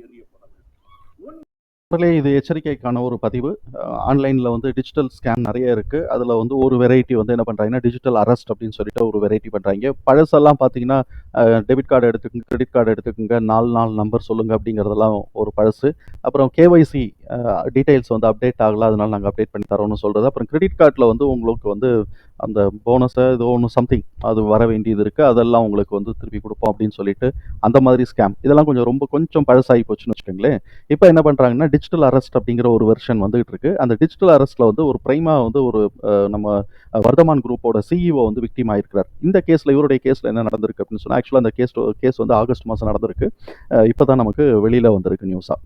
எறியப்பட வேண்டும் முதலே இது எச்சரிக்கைக்கான ஒரு பதிவு. ஆன்லைனில் வந்து டிஜிட்டல் ஸ்கேம் நிறைய இருக்குது அதில் வந்து ஒரு வெரைட்டி வந்து என்ன பண்ணுறாங்கன்னா டிஜிட்டல் அரெஸ்ட் அப்படின்னு சொல்லிட்டு ஒரு வெரைட்டி பண்ணுறாங்க பழசெல்லாம் பார்த்தீங்கன்னா டெபிட் கார்டு எடுத்துக்கோங்க கிரெடிட் கார்டு எடுத்துக்கோங்க நாலு நாலு நம்பர் சொல்லுங்கள் அப்படிங்கிறதெல்லாம் ஒரு பழசு. அப்புறம் கேஒய்சி டீட்டெயில்ஸ் வந்து அப்டேட் ஆகல அதனால நாங்கள் அப்டேட் பண்ணி தரோம்னு சொல்கிறது அப்புறம் கிரெடிட் கார்டில் வந்து உங்களுக்கு வந்து அந்த போனஸை ஏதோ ஒன்று சம்திங் அது வர வேண்டியது இருக்குது அதெல்லாம் உங்களுக்கு வந்து திருப்பி கொடுப்போம் அப்படின்னு சொல்லிட்டு அந்த மாதிரி ஸ்கேம் இதெல்லாம் கொஞ்சம் ரொம்ப கொஞ்சம் பழசாகி போச்சுன்னு வச்சுக்கோங்களேன். இப்போ என்ன பண்ணுறாங்கன்னா டிஜிட்டல் அரெஸ்ட் அப்படிங்கிற ஒரு வெர்ஷன் வந்துகிட்டு இருக்கு. அந்த டிஜிட்டல் அரெஸ்ட்டில் வந்து ஒரு பிரைமா வந்து ஒரு நம்ம வர்தமான் குரூப்போட சிஇஓ வந்து விக்டிம் ஆயிருக்கிறார். இந்த கேஸில் இவருடைய கேஸில் என்ன நடந்திருக்கு அப்படின்னு சொன்னால் ஆக்சுவலாக அந்த கேஸ் கேஸ் வந்து ஆகஸ்ட் மாதம் நடந்திருக்கு. இப்போ தான் நமக்கு வெளியில் வந்திருக்கு நியூஸாக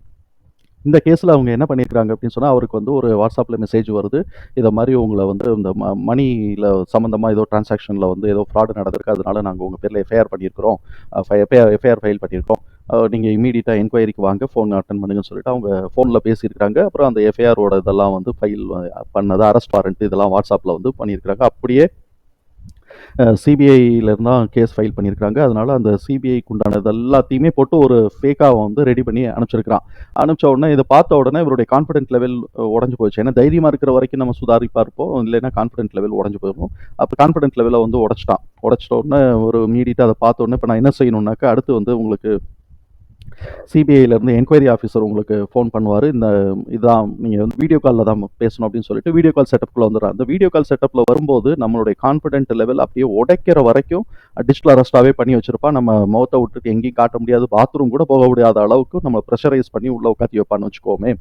இந்த கேஸில் அவங்க என்ன பண்ணியிருக்காங்க அப்படின்னு சொன்னால் அவருக்கு வந்து ஒரு வாட்ஸ்அப்பில் மெசேஜ் வருது. இதை மாதிரி உங்களை வந்து இந்த ம மணியில் சம்மந்தமாக ஏதோ டிரான்சாக்ஷனில் வந்து ஏதோ ஃப்ராடு நடந்திருக்கு. அதனால நாங்கள் உங்கள் பேரில் எஃப்ஐஆர் பண்ணியிருக்கிறோம். எஃப்ஐஆர் ஃபைல் பண்ணியிருக்கோம். நீங்கள் இமீடியட்டாக என்கொயரிக்கு வாங்க ஃபோன் அட்டன் பண்ணுங்கன்னு சொல்லிட்டு அவங்க ஃபோனில் பேசியிருக்காங்க அப்புறம் அந்த எஃப்ஐஆரோட இதெல்லாம் வந்து ஃபைல் பண்ணது அரெஸ்ட் வாரண்ட் இதெல்லாம் வாட்ஸ்அப்பில் வந்து பண்ணியிருக்கிறாங்க. அப்படியே சிபிஐலேருந்து தான் கேஸ் ஃபைல் பண்ணியிருக்காங்க அதனால் அந்த சிபிஐக்கு உண்டானது எல்லாத்தையுமே போட்டு ஒரு ஃபேக்காக வந்து ரெடி பண்ணி அனுப்பிச்சிருக்கிறான். அனுப்பிச்ச உடனே இதை பார்த்த உடனே இவருடைய கான்ஃபிடென்ட் லெவல் உடஞ்சு போச்சு ஏன்னா தைரியமாக இருக்கிற வரைக்கும் நம்ம சுதாரிப்பாக இருப்போம். இல்லைன்னா கான்ஃபிடென்ட் லெவல் உடஞ்சு போயிடும் அப்போ கான்ஃபிடென்ட் லெவலை வந்து உடச்சிட்டான். உடச்சிட்ட உடனே ஒரு இமீடியட்டாக அதை பார்த்த உடனே இப்போ நான் என்ன செய்யணும்னாக்கா அடுத்து வந்து உங்களுக்கு சிபிஐலேருந்து என்கொயரி ஆஃபீஸர் உங்களுக்கு ஃபோன் பண்ணுவார். இந்த இதான் நீங்கள் வந்து வீடியோ காலில் தான் பேசணும் அப்படின்னு சொல்லிட்டு வீடியோ கால் செட்டப்குள்ளே வந்துடுறாங்க அந்த வீடியோ கால் செட்டப்பில் வரும்போது நம்மளுடைய கான்ஃபிடென்ட் லெவல் அப்படியே உடைக்கிற வரைக்கும் டிஜிட்டல் அரெஸ்ட்டாகவே பண்ணி வச்சிருப்பா. நம்ம முகத்தை விட்டுட்டு எங்கேயும் காட்ட முடியாது. பாத்ரூம் கூட போக முடியாத அளவுக்கு நம்ம ப்ரெஷரைஸ் பண்ணி உள்ளே உட்காத்தி வைப்பான்னு வச்சுக்கோமே.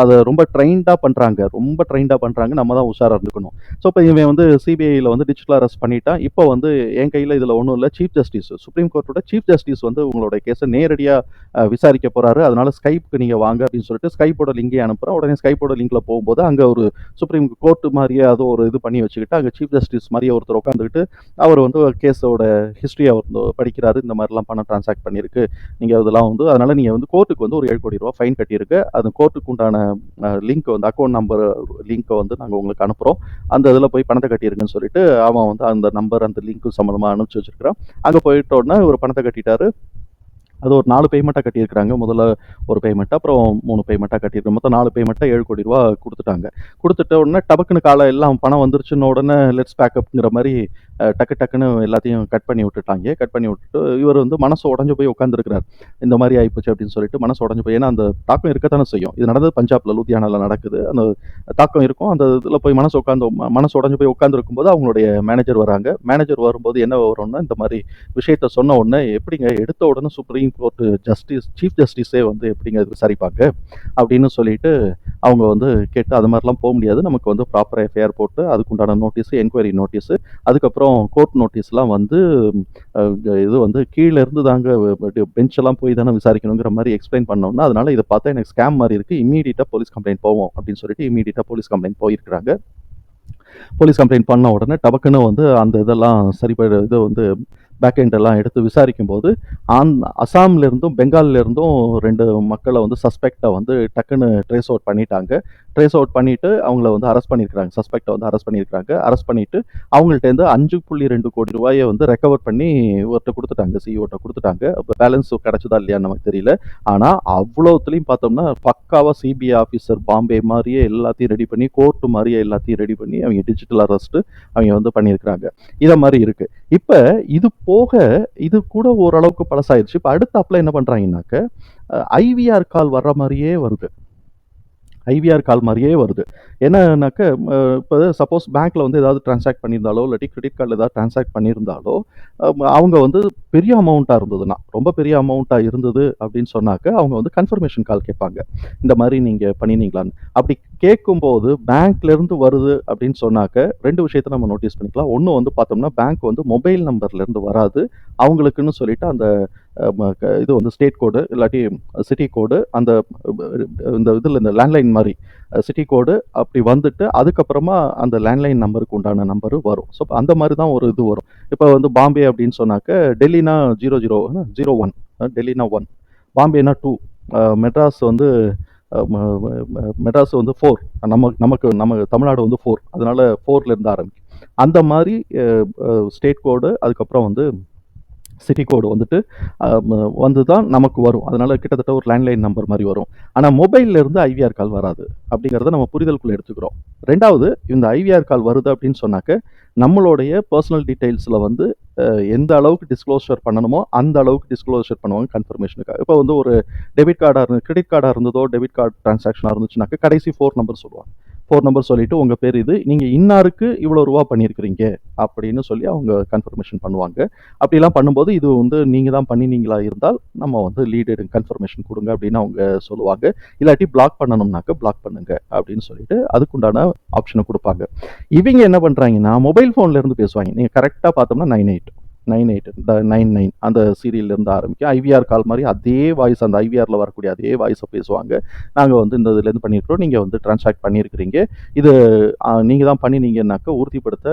அதை ரொம்ப ட்ரைண்டாக பண்ணுறாங்க ரொம்ப ட்ரைண்டாக பண்ணுறாங்க நம்ம தான் உஷாராக இருந்துக்கணும். ஸோ இப்போ இவன் வந்து சிபிஐயில் வந்து டிஜிட்டல் அரெஸ்ட் பண்ணிட்டான். இப்போ வந்து என் கையில் இதில் ஒன்றும் இல்லை. சீஃப் ஜஸ்டிஸ் சுப்ரீம் கோர்ட்டோட சீஃப் ஜஸ்டிஸ் வந்து உங்களோட கேஸை நேரடியாக விசாரிக்க போறாரு. அதனால ஸ்கைப்புக்கு நீங்க வாங்க அப்படின்னு சொல்லிட்டு ஸ்கைப்போட லிங்கே அனுப்புறேன். உடனே ஸ்கைப்போட லிங்க்ல போகும்போது அங்க ஒரு சுப்ரீம் கோர்ட் மாதிரியே அது ஒரு இது பண்ணி வச்சுக்கிட்டு அங்க சீஃப் ஜஸ்டிஸ் மாதிரியே ஒருத்தர் உட்காந்துக்கிட்டு அவர் வந்து கேஸோட ஹிஸ்ட்ரி அவர் படிக்கிறாரு. இந்த மாதிரிலாம் பணம் டிரான்சாக்ட் பண்ணியிருக்கு. நீங்க இதெல்லாம் வந்து அதனால நீங்க வந்து கோர்ட்டுக்கு வந்து ஒரு ஏழு கோடி ரூபா ஃபைன் கட்டியிருக்கு. அந்த கோர்ட்டுக்கு உண்டான லிங்க் வந்து அக்கௌண்ட் நம்பர் லிங்க்கை வந்து நாங்கள் உங்களுக்கு அனுப்புகிறோம் அந்த இதில் போய் பணத்தை கட்டியிருக்குன்னு சொல்லிட்டு அவன் வந்து அந்த நம்பர் அந்த லிங்க் சம்மந்தமாக அனுப்பிச்சு வச்சிருக்கிறான். அங்கே போயிட்ட உடனே ஒரு பணத்தை கட்டிட்டாரு. அது ஒரு நாலு பேமெண்ட்டாக கட்டியிருக்கிறாங்க. முதல்ல ஒரு பேமெண்ட் அப்புறம் மூணு பேமெண்ட்டாக கட்டியிருக்கோம் மொத்தம் நாலு பேமெண்ட்டாக ஏழு கோடி ரூபா கொடுத்துட்டாங்க. கொடுத்துட்ட உடனே டபக்குன்னு காலை எல்லாம் பணம் வந்துருச்சுன்னு உடனே லெட்ஸ் பேக்கப்ங்கிற மாதிரி டக்கு டக்குன்னு எல்லாத்தையும் கட் பண்ணி விட்டுட்டாங்க. கட் பண்ணி விட்டுட்டு இவர் வந்து மனசு உடஞ்சு போய் உட்காந்துருக்கிறார் இந்த மாதிரி ஆகிப்போச்சு அப்படின்னு சொல்லிட்டு மனசு உடஞ்சு போய் ஏன்னா அந்த தாக்கம் இருக்கத்தானே செய்யும். இது நடந்தது பஞ்சாப்ல லூத்தியானால நடக்குது. அந்த தாக்கம் இருக்கும். அந்த இதில் போய் மனசு உட்காந்து மனசு உடஞ்சு போய் உட்காந்துருக்கும் போது அவங்களுடைய மேனேஜர் வராங்க. மேனேஜர் வரும்போது என்ன வரும்னா இந்த மாதிரி விஷயத்த சொன்ன உடனே எப்படிங்க எடுத்த உடனே சுப்ரீம் கோர்ட் ஜஸ்டிஸ் சீஃப் ஜஸ்டிஸே வந்து எப்படிங்க இது விசாரிப்பாங்க? அப்படின்னு சொல்லிட்டு அவங்க வந்து கேட்டு அது மாதிரிலாம் போக முடியாது. நமக்கு வந்து ப்ராப்பர் எஃப்ஐஆர் போட்டு அதுக்குண்டான நோட்டீஸ் என்கொயரி நோட்டீஸ் அதுக்கப்புறம் அப்புறம் கோர்ட் நோட்டீஸ்லாம் வந்து இது வந்து கீழே இருந்து தாங்க பெஞ்செல்லாம் போய் தானே விசாரிக்கணுங்கிற மாதிரி எக்ஸ்பிளைன் பண்ணோம்னா அதனால இதை பார்த்தா எனக்கு ஸ்கேம் மாதிரி இருக்குது இமீடியட்டாக போலீஸ் கம்ப்ளைண்ட் போவோம் அப்படின்னு சொல்லிட்டு இமீடியட்டாக போலீஸ் கம்ப்ளைண்ட் போயிருக்கிறாங்க. போலீஸ் கம்ப்ளைண்ட் பண்ண உடனே டபக்குன்னு வந்து அந்த இதெல்லாம் சரிபட இது வந்து பேக் எல்லாம் எடுத்து விசாரிக்கும் போது ஆந் அசாம்லேருந்தும் இருந்தும் இருந்தும் ரெண்டு மக்களை வந்து சஸ்பெக்டை வந்து டக்குன்னு ட்ரேஸ் அவுட் பண்ணிட்டாங்க. ட்ரேஸ் அவுட் பண்ணிட்டு அவங்கள வந்து அரெஸ்ட் பண்ணியிருக்காங்க சஸ்பெக்டை வந்து அரெஸ்ட் பண்ணியிருக்காங்க அரெஸ்ட் பண்ணிட்டு அவங்கள்ட்டேருந்து அஞ்சு புள்ளி ரெண்டு கோடி ரூபாயை வந்து ரெக்கவர் பண்ணி ஒருத்த கொடுத்துட்டாங்க. சிஇஓட்ட கொடுத்துட்டாங்க. அப்போ பேலன்ஸ் கிடைச்சதா இல்லையான்னு நமக்கு தெரியல. ஆனால் அவ்வளோத்துலையும் பார்த்தோம்னா பக்காவாக சிபிஐ ஆஃபீஸர் பாம்பே மாதிரியே எல்லாத்தையும் ரெடி பண்ணி கோர்ட்டு மாதிரியே எல்லாத்தையும் ரெடி பண்ணி அவங்க டிஜிட்டல் அரெஸ்ட்டு அவங்க வந்து பண்ணியிருக்கிறாங்க. இதை மாதிரி இருக்குது இப்போ இது போக இது கூட ஓரளவுக்கு பழசாயிருச்சு. இப்போ அடுத்தாப்புல என்ன பண்ணுறாங்கன்னாக்க ஐவிஆர் கால் வர்ற மாதிரியே வருது. ஐவிஆர் கால் மாதிரியே வருது. என்னன்னாக்க இப்போ சப்போஸ் பேங்க்கில் வந்து ஏதாவது டிரான்சாக்ட் பண்ணியிருந்தாலோ இல்லாட்டி கிரெடிட் கார்டில் ஏதாவது டிரான்சாக்ட் பண்ணியிருந்தாலோ அவங்க வந்து பெரிய அமௌண்ட்டாக இருந்ததுன்னா ரொம்ப பெரிய அமௌண்ட்டாக இருந்தது அப்படின்னு சொன்னாக்க அவங்க வந்து கன்ஃபர்மேஷன் கால் கேட்பாங்க. இந்த மாதிரி நீங்கள் பண்ணினீங்களான்னு. அப்படி கேட்கும்போது பேங்க்லேருந்து வருது அப்படின்னு சொன்னாக்க ரெண்டு விஷயத்த நம்ம நோட்டீஸ் பண்ணிக்கலாம். ஒன்று வந்து பார்த்தோம்னா பேங்க் வந்து மொபைல் நம்பர்லேருந்து வராது. அவங்களுக்குன்னு சொல்லிட்டு அந்த ம- க- இது வந்து ஸ்டேட் கோடு இல்லாட்டி சிட்டி கோடு அந்த இந்த இதில் இந்த லேண்ட்லைன் மாதிரி சிட்டி கோடு அப்படி வந்துட்டு அதுக்கப்புறமா அந்த லேண்ட்லைன் நம்பருக்கு உண்டான நம்பரு வரும். ஸோ அந்த மாதிரி தான் ஒரு இது வரும். இப்போ வந்து பாம்பே அப்படின்னு சொன்னாக்க டெல்லினா ஜீரோ ஜீரோ ஜீரோ ஒன் டெல்லினா ஒன் பாம்பேனா டூ மெட்ராஸ் வந்து மெட்ராஸ் வந்து ஃபோர் நம்ம நமக்கு நம்ம தமிழ்நாடு வந்து ஃபோர் அதனால் ஃபோர்லேருந்து ஆரம்பிக்கும். அந்த மாதிரி ஸ்டேட் கோடு அதுக்கப்புறம் வந்து சிட்டி கோடு வந்துட்டு வந்து தான் நமக்கு வரும். அதனால் கிட்டத்தட்ட ஒரு லேண்ட்லைன் நம்பர் மாதிரி வரும். ஆனால் மொபைலில் இருந்து ஐவிஆர் கால் வராது அப்படிங்கிறத நம்ம புரிதலுக்குள்ளே எடுத்துக்கிறோம். ரெண்டாவது இந்த ஐவிஆர் கால் வருது அப்படின்னு சொன்னாக்க நம்மளுடைய பர்சனல் டீட்டெயில்ஸில் வந்து எந்த அளவுக்கு டிஸ்க்ளோஷர் பண்ணணுமோ அந்த அளவுக்கு டிஸ்க்ளோஷர் பண்ணுவாங்க கன்ஃபர்மேஷனுக்காக இப்போ வந்து ஒரு டெபிட் கார்டாக இருந்து கிரெடிட் கார்டாக இருந்ததோ டெபிட் கார்டு டிரான்சாக்ஷனாக இருந்துச்சுனாக்க கடைசி ஃபோர் நம்பர் சொல்லுவாங்க. ஃபோர் நம்பர் சொல்லிட்டு உங்கள் பேர் இது. நீங்கள் இன்னாருக்கு இவ்வளோ ரூபா பண்ணியிருக்கிறீங்க அப்படின்னு சொல்லி அவங்க கன்ஃபர்மேஷன் பண்ணுவாங்க. அப்படிலாம் பண்ணும்போது இது வந்து நீங்கள் தான் பண்ணினீங்களா இருந்தால் நம்ம வந்து லீடு எடுங்க கன்ஃபர்மேஷன் கொடுங்க அப்படின்னு அவங்க சொல்லுவாங்க. இல்லாட்டி பிளாக் பண்ணணும்னாக்க பிளாக் பண்ணுங்க அப்படின்னு சொல்லிட்டு அதுக்குண்டான ஆப்ஷனை கொடுப்பாங்க. இவங்க என்ன பண்ணுறாங்கன்னா மொபைல் ஃபோன்லேருந்து பேசுவாங்க. நீங்கள் கரெக்டாக பார்த்தோம்னா nine eight nine eight nine nine அந்த சீரியல்லேருந்து ஆரம்பிக்கும். ஐவிஆர் கால் மாதிரி அதே வாய்ஸ் அந்த ஐவிஆரில் வரக்கூடிய அதே வாய்ஸை பேசுவாங்க. நாங்கள் வந்து இந்த இதுலேருந்து பண்ணியிருக்கிறோம் நீங்கள் வந்து ட்ரான்ஸாக்ட் பண்ணியிருக்கிறீங்க இது நீங்கள் தான் பண்ணினீங்கன்னாக்கா உறுதிப்படுத்த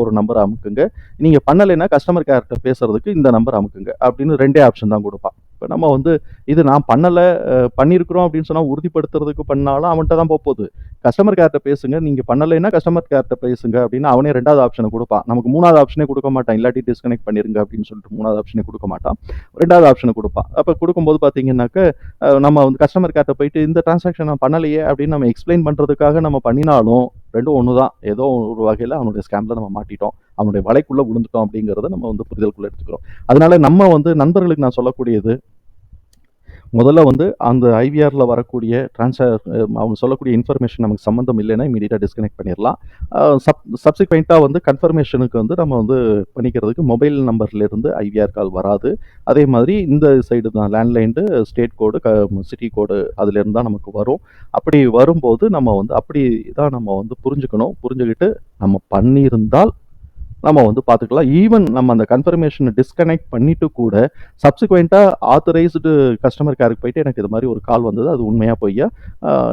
ஒரு நம்பர் அமுக்குங்க. நீங்கள் பண்ணலைன்னா கஸ்டமர் கேர்கிட்ட பேசுகிறதுக்கு இந்த நம்பர் அமுக்குங்க. அப்படின்னு ரெண்டே ஆப்ஷன் தான் கொடுப்பான் இப்போ நம்ம வந்து இது நான் பண்ணலை பண்ணியிருக்கிறோம் அப்படின்னு சொன்னால் உறுதிப்படுத்துறதுக்கு பண்ணாலும் அவன்கிட்ட தான் போகுது கஸ்டமர் கேர்கிட்ட பேசுங்க நீங்கள் பண்ணலைன்னா கஸ்டமர் கேர்கிட்ட பேசுங்க அப்படின்னு அவனே ரெண்டாவது ஆப்ஷனை கொடுப்பான். நமக்கு மூணாவது ஆப்ஷனே கொடுக்க மாட்டான். இல்லாட்டி டிஸ்கனெக்ட் பண்ணிருங்க அப்படின்னு சொல்லிட்டு மூணாவது ஆப்ஷனே கொடுக்க மாட்டான். ரெண்டாவது ஆப்ஷனை கொடுப்பான். அப்போ கொடுக்கும்போது பார்த்தீங்கன்னாக்க நம்ம வந்து கஸ்டமர் கேர்கிட்ட போயிட்டு இந்த டிரான்சாக்ஷன் நான் பண்ணலையே அப்படின்னு நம்ம எக்ஸ்பிளைன் பண்ணுறதுக்காக நம்ம பண்ணினாலும் ரெண்டும் ஒன்று தான் ஏதோ ஒரு வகையில் அவனுடைய ஸ்கேமில் நம்ம மாட்டிட்டோம். அவனுடைய வலைக்குள்ளே விழுந்துட்டோம் அப்படிங்கிறத நம்ம வந்து புரிதலுக்குள்ளே எடுத்துக்கிறோம். அதனால நம்ம வந்து நண்பர்களுக்கு நான் சொல்லக்கூடியது முதல்ல வந்து அந்த ஐவிஆரில் வரக்கூடிய ட்ரான்ஸா அவங்க சொல்லக்கூடிய இன்ஃபர்மேஷன் நமக்கு சம்மந்தம் இல்லைன்னா இமீடியட்டாக டிஸ்கனெக்ட் பண்ணிடலாம் சப் சப்சிக்வெண்ட்டாக வந்து கன்ஃபர்மேஷனுக்கு வந்து நம்ம வந்து பண்ணிக்கிறதுக்கு மொபைல் நம்பர்லேருந்து ஐவிஆர் கால் வராது. அதே மாதிரி இந்த சைடு தான் லேண்ட்லைன்டு ஸ்டேட் கோடு க சிட்டி கோடு அதுலேருந்து தான் நமக்கு வரும். அப்படி வரும்போது நம்ம வந்து அப்படி தான் நம்ம வந்து புரிஞ்சுக்கணும். புரிஞ்சுக்கிட்டு நம்ம பண்ணியிருந்தால் நம்ம வந்து பார்த்துக்கலாம். ஈவன் நம்ம அந்த கன்ஃபர்மேஷனை டிஸ்கனெக்ட் பண்ணிட்டு கூட சப்சிக்வெண்ட்டாக ஆத்தரைஸ்டு கஸ்டமர் கேருக்கு போயிட்டு எனக்கு இது மாதிரி ஒரு கால் வந்தது. அது உண்மையாக பொய்யா?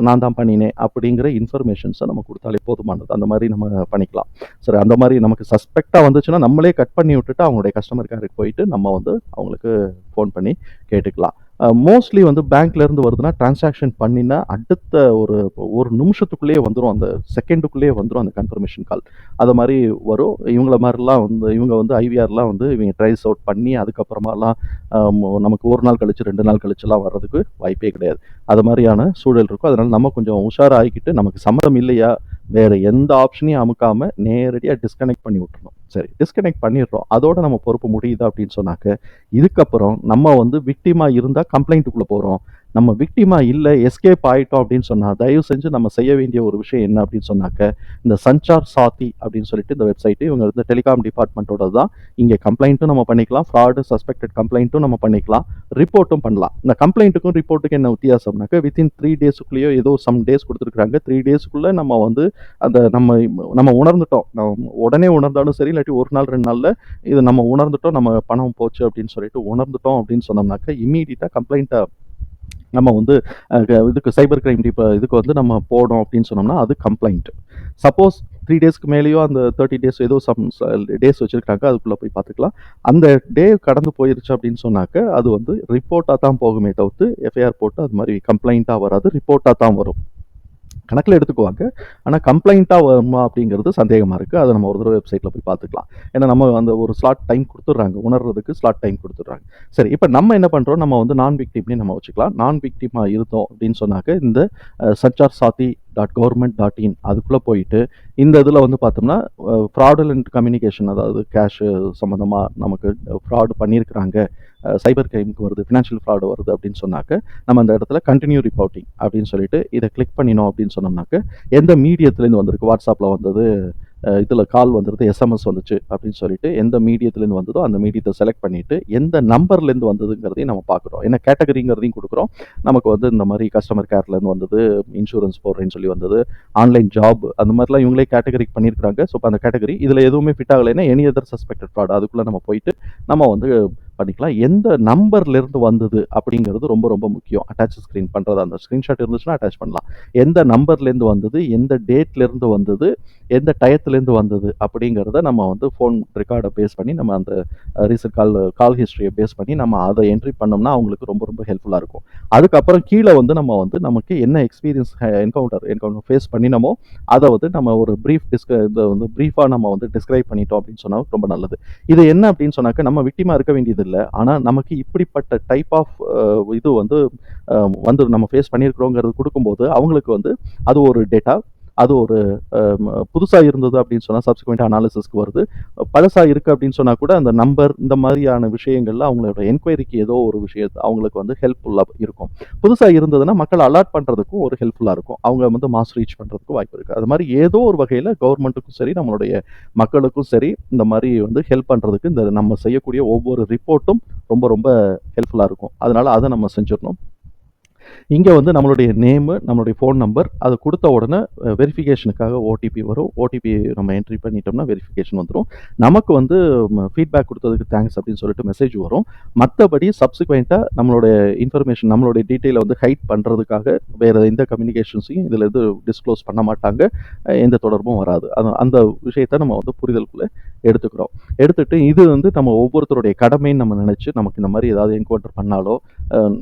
நான் தான் பண்ணினேன் அப்படிங்கிற இன்ஃபர்மேஷன்ஸை நம்ம கொடுத்தாலே போதுமானது. அந்த மாதிரி நம்ம பண்ணிக்கலாம். சரி அந்த மாதிரி நமக்கு சஸ்பெக்டாக வந்துச்சுன்னா நம்மளே கட் பண்ணி விட்டுட்டு அவங்களுடைய கஸ்டமர் கேருக்கு போயிட்டு நம்ம வந்து அவங்களுக்கு ஃபோன் பண்ணி கேட்டுக்கலாம். மோஸ்ட்லி வந்து பேங்க்ல இருந்து வருதுன்னா டிரான்சாக்ஷன் பண்ணினா அடுத்த ஒரு ஒரு நிமிஷத்துக்குள்ளேயே வந்துடும் அந்த செகண்டுக்குள்ளேயே வந்துடும் அந்த கன்ஃபர்மேஷன் கால் அது மாதிரி வரும். இவங்கள மாதிரிலாம் வந்து இவங்க வந்து ஐவிஆர்லாம் வந்து இவங்க ட்ரைஸ் அவுட் பண்ணி அதுக்கப்புறமாலாம் நமக்கு ஒரு நாள் கழிச்சு ரெண்டு நாள் கழிச்சுலாம் வர்றதுக்கு வாய்ப்பே கிடையாது. அது மாதிரியான சூழல் இருக்கும். அதனால நம்ம கொஞ்சம் உஷாராகிக்கிட்டு நமக்கு சம்மதம் இல்லையா வேறு எந்த ஆப்ஷனையும் அமுக்காமல் நேரடியாக டிஸ்கனெக்ட் பண்ணி விட்டுறணும். சரி டிஸ்கனெக்ட் பண்ணிடுறோம். அதோட நம்ம பொறுப்பு முடியுது அப்படின்னு சொன்னாக்க இதுக்கப்புறம் நம்ம வந்து விக்டிமாக இருந்தால் கம்ப்ளைண்ட்டுக்குள்ளே போகிறோம் நம்ம விக்டிமா இல்லை எஸ்கேப் ஆயிட்டோம் அப்படின்னு சொன்னால் தயவு செஞ்சு நம்ம செய்ய வேண்டிய ஒரு விஷயம் என்ன அப்படின்னு சொன்னாக்க இந்த சஞ்சார் சாத்தி அப்படின்னு சொல்லிட்டு இந்த வெப்சைட்டு இவங்க வந்து டெலிகாம் டிபார்ட்மெண்ட்டோட தான். இங்கே கம்ப்ளைண்ட்டும் நம்ம பண்ணிக்கலாம் ஃப்ராடு சஸ்பெக்டட் கம்ப்ளைண்ட்டும் நம்ம பண்ணிக்கலாம் ரிப்போர்ட்டும் பண்ணலாம். இந்த கம்ப்ளைண்ட்டுக்கும் ரிப்போர்ட்டுக்கும் என்ன வித்தியாசம்னாக்க வித்தின் த்ரீ டேஸுக்குள்ளேயோ ஏதோ சம் டேஸ் கொடுத்துருக்காங்க த்ரீ டேஸ்க்குள்ளே நம்ம வந்து அந்த நம்ம நம்ம உணர்ந்துட்டோம். நம்ம உடனே உணர்ந்தாலும் சரி இல்லாட்டி ஒரு நாள் ரெண்டு நாளில் இது நம்ம உணர்ந்துட்டோம் நம்ம பணம் போச்சு அப்படின்னு சொல்லிட்டு உணர்ந்துட்டோம் அப்படின்னு சொன்னோம்னாக்க இம்மீடியட்டாக கம்ப்ளைண்ட்டை நம்ம வந்து இதுக்கு சைபர் கிரைம் இப்போ இதுக்கு வந்து நம்ம போடணும் அப்படின்னு சொன்னோம்னா அது கம்ப்ளைண்ட் சப்போஸ் த்ரீ டேஸ்க்கு மேலேயோ அந்த தேர்ட்டி டேஸ் ஏதோ சம் டேஸ் வச்சுருக்காங்க அதுக்குள்ளே போய் பார்த்துக்கலாம். அந்த டே கடந்து போயிருச்சு அப்படின்னு சொன்னாக்க அது வந்து ரிப்போர்ட்டாக தான் போகுமே தவிர்த்து எஃப்ஐஆர் போட்டு அது மாதிரி கம்ப்ளைண்ட்டாக வராது ரிப்போர்ட்டாக தான் வரும். கணக்கில் எடுத்துக்குவாங்க. ஆனால் கம்ப்ளைண்ட்டாக வருமா அப்படிங்கிறது சந்தேகமாக இருக்குது அதை நம்ம ஒரு தடவை வெப்சைட்டில் போய் பார்த்துக்கலாம். ஏன்னா நம்ம அந்த ஒரு ஸ்லாட் டைம் கொடுத்துட்றாங்க. உணர்றதுக்கு ஸ்லாட் டைம் கொடுத்துட்றாங்க. சரி இப்போ நம்ம என்ன பண்ணுறோம் நம்ம வந்து நான் விக்டிம்னே நம்ம வச்சுக்கலாம். நான் விக்டிமாக இருந்தோம் அப்படின்னு சொன்னாக்க இந்த சச்சார் சாத்தி டாட் கவர்மெண்ட் டாட் இன் அதுக்குள்ளே போயிட்டு இந்த இதில் வந்து பார்த்தோம்னா ஃப்ராடுலண்ட் கம்யூனிகேஷன் அதாவது கேஷு சம்மந்தமாக நமக்கு ஃப்ராடு பண்ணியிருக்கிறாங்க. சைபர் கிரைமுக்கு வருது ஃபினான்ஷியல் ஃப்ராடு வருது அப்படின்னு சொன்னாக்க நம்ம அந்த இடத்துல கண்டினியூ ரிப்போர்ட்டிங் அப்படின்னு சொல்லிட்டு இதை கிளிக் பண்ணினோம் அப்படின்னு சொன்னோம்னாக்க எந்த மீடியத்துலேருந்து வந்திருக்கு? வாட்ஸ்அப்பில் வந்தது இதில் கால் வந்துடுது எஸ்எம்எஸ் வந்துச்சு அப்படின்னு சொல்லிட்டு எந்த மீடியத்துலேருந்து வந்ததோ அந்த மீடியத்தை செலக்ட் பண்ணிவிட்டு எந்த நம்பர்லேருந்து வந்ததுங்கிறதையும் நம்ம பார்க்குறோம். என்ன கேட்டகரிங்கிறதையும் கொடுக்குறோம். நமக்கு வந்து இந்த மாதிரி கஸ்டமர் கேர்லேருந்து வந்தது இன்சூரன்ஸ் போடுறேன்னு சொல்லி வந்தது ஆன்லைன் ஜாப் அந்த மாதிரிலாம் இவங்களே கேட்டகரி பண்ணியிருக்காங்க ஸோ அந்த கேட்டகரி இதில் எதுவுமே ஃபிட் ஆகலைன்னா எனி அதர் சஸ்பெக்டட் ஃப்ராட் அதுக்குள்ளே நம்ம போயிட்டு நம்ம வந்து பண்ணிக்கலாம். எந்த நம்பர்லேருந்து வந்தது அப்படிங்கிறது ரொம்ப ரொம்ப முக்கியம். அட்டாச் ஸ்க்ரீன் பண்ணுறது அந்த ஸ்க்ரீன்ஷாட் இருந்துச்சுன்னா அட்டாச் பண்ணலாம். எந்த நம்பர்லேருந்து வந்தது எந்த டேட்லேருந்து வந்தது எந்த டயத்துலேருந்து வந்தது அப்படிங்கிறத நம்ம வந்து ஃபோன் ரெக்கார்டை பேஸ் பண்ணி நம்ம அந்த ரீசன்ட் கால் கால் ஹிஸ்ட்ரியை பேஸ் பண்ணி நம்ம அதை என்ட்ரி பண்ணோம்னா அவங்களுக்கு ரொம்ப ரொம்ப ஹெல்ப்ஃபுல்லாக இருக்கும். அதுக்கப்புறம் கீழே வந்து நம்ம வந்து நமக்கு என்ன எக்ஸ்பீரியன்ஸ் என்கவுண்டர் என்கவுண்டர் ஃபேஸ் பண்ணினோமோ அதை வந்து நம்ம ஒரு ப்ரீஃப் டிஸ்க இதை வந்து ப்ரீஃபாக நம்ம வந்து டிஸ்கிரைப் பண்ணிட்டோம் அப்படின்னு சொன்னால் ரொம்ப நல்லது. இது என்ன அப்படின்னு சொன்னாக்க நம்ம விட்டிமா இருக்க வேண்டியது இல்லை. ஆனால் நமக்கு இப்படிப்பட்ட டைப் ஆஃப் இது வந்து வந்து நம்ம ஃபேஸ் பண்ணியிருக்கிறோங்கிறது கொடுக்கும்போது அவங்களுக்கு வந்து அது ஒரு டேட்டா அது ஒரு புதுசாக இருந்தது அப்படின்னு சொன்னால் சப்சிக்வெண்ட் அனாலிசிஸ்க்கு வருது. பழசாக இருக்குது அப்படின்னு சொன்னால் கூட அந்த நம்பர் இந்த மாதிரியான விஷயங்களில் அவங்களோட என்கொயரிக்கு ஏதோ ஒரு விஷயத்தை அவங்களுக்கு வந்து ஹெல்ப்ஃபுல்லாக இருக்கும். புதுசாக இருந்ததுன்னா மக்கள் அலாட் பண்ணுறதுக்கும் ஒரு ஹெல்ப்ஃபுல்லாக இருக்கும். அவங்க வந்து மாஸ் ரீச் பண்ணுறதுக்கும் வாய்ப்பு இருக்குது அது மாதிரி ஏதோ ஒரு வகையில் கவர்மெண்ட்டுக்கும் சரி நம்மளுடைய மக்களுக்கும் சரி இந்த மாதிரி வந்து ஹெல்ப் பண்ணுறதுக்கு இந்த நம்ம செய்யக்கூடிய ஒவ்வொரு ரிப்போர்ட்டும் ரொம்ப ரொம்ப ஹெல்ப்ஃபுல்லாக இருக்கும். அதனால் அதை நம்ம செஞ்சிடணும். இங்கே வந்து நம்மளுடைய நேமு நம்மளுடைய ஃபோன் நம்பர் அதை கொடுத்த உடனே வெரிஃபிகேஷனுக்காக ஓடிபி வரும். ஓடிபி நம்ம என்ட்ரி பண்ணிட்டோம்னா வெரிஃபிகேஷன் வந்துடும் நமக்கு வந்து ஃபீட்பேக் கொடுத்ததுக்கு தேங்க்ஸ் அப்படின்னு சொல்லிட்டு மெசேஜ் வரும். மற்றபடி சப்சிக்வெண்ட்டாக நம்மளுடைய இன்ஃபர்மேஷன் நம்மளுடைய டீட்டெயிலை வந்து ஹைட் பண்ணுறதுக்காக வேறு எந்த கம்யூனிகேஷன்ஸையும் இதில் இது டிஸ்க்ளோஸ் பண்ண மாட்டாங்க. எந்த தொடர்பும் வராது. அது அந்த விஷயத்தை நம்ம வந்து புரிதலுக்குள்ளே எடுத்துக்கிறோம். எடுத்துட்டு இது வந்து நம்ம ஒவ்வொருத்தருடைய கடமைன்னு நம்ம நினச்சி நமக்கு இந்த மாதிரி ஏதாவது என்கவுண்டர் பண்ணாலோ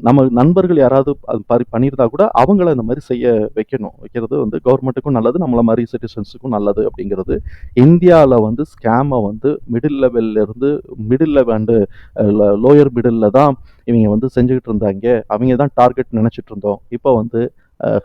நம்ம நண்பர்கள் யாராவது அது பரி பண்ணியிருந்தா கூட அவங்கள இந்த மாதிரி செய்ய வைக்கணும். வைக்கிறது வந்து கவர்மெண்ட்டுக்கும் நல்லது நம்மள மாதிரி சிட்டிசன்ஸுக்கும் நல்லது அப்படிங்கிறது. இந்தியாவில் வந்து ஸ்கேமை வந்து middle லெவல்லேருந்து middle level and lower middle தான் இவங்க வந்து செஞ்சுக்கிட்டு இருந்தாங்க. அவங்க தான் டார்கெட் நினச்சிட்டு இருந்தோம். இப்போ வந்து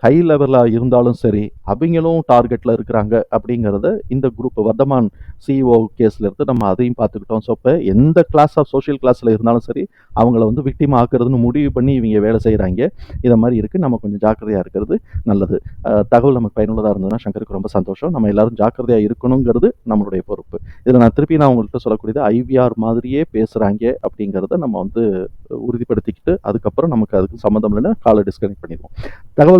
ஹை லெவலில் இருந்தாலும் சரி அவங்களும் டார்கெட்டில் இருக்கிறாங்க அப்படிங்கிறத இந்த குரூப் வர்தமான் சிஇஓ கேஸில் இருந்து நம்ம அதையும் பார்த்துக்கிட்டோம். ஸோ இப்போ எந்த கிளாஸ் ஆஃப் சோஷியல் கிளாஸில் இருந்தாலும் சரி அவங்கள வந்து விக்டிம் ஆக்குறதுன்னு முடிவு பண்ணி இவங்க வேலை செய்கிறாங்க இதை மாதிரி இருக்குது நம்ம கொஞ்சம் ஜாக்கிரதையாக இருக்கிறது நல்லது. தகவல் நமக்கு பயனுள்ளதாக இருந்ததுன்னா சங்கருக்கு ரொம்ப சந்தோஷம். நம்ம எல்லாரும் ஜாக்கிரதையாக இருக்கணுங்கிறது நம்மளுடைய பொறுப்பு. இதில் நான் திருப்பி நான் உங்கள்கிட்ட சொல்லக்கூடியது ஐவிஆர் மாதிரியே பேசுகிறாங்க அப்படிங்கிறத நம்ம வந்து உறுதிப்படுத்திக்கிட்டு அதுக்கப்புறம் நமக்கு அதுக்கு சம்மந்தம் இல்லைன்னா காலை டிஸ்கனெக்ட் பண்ணிடுவோம். தகவல்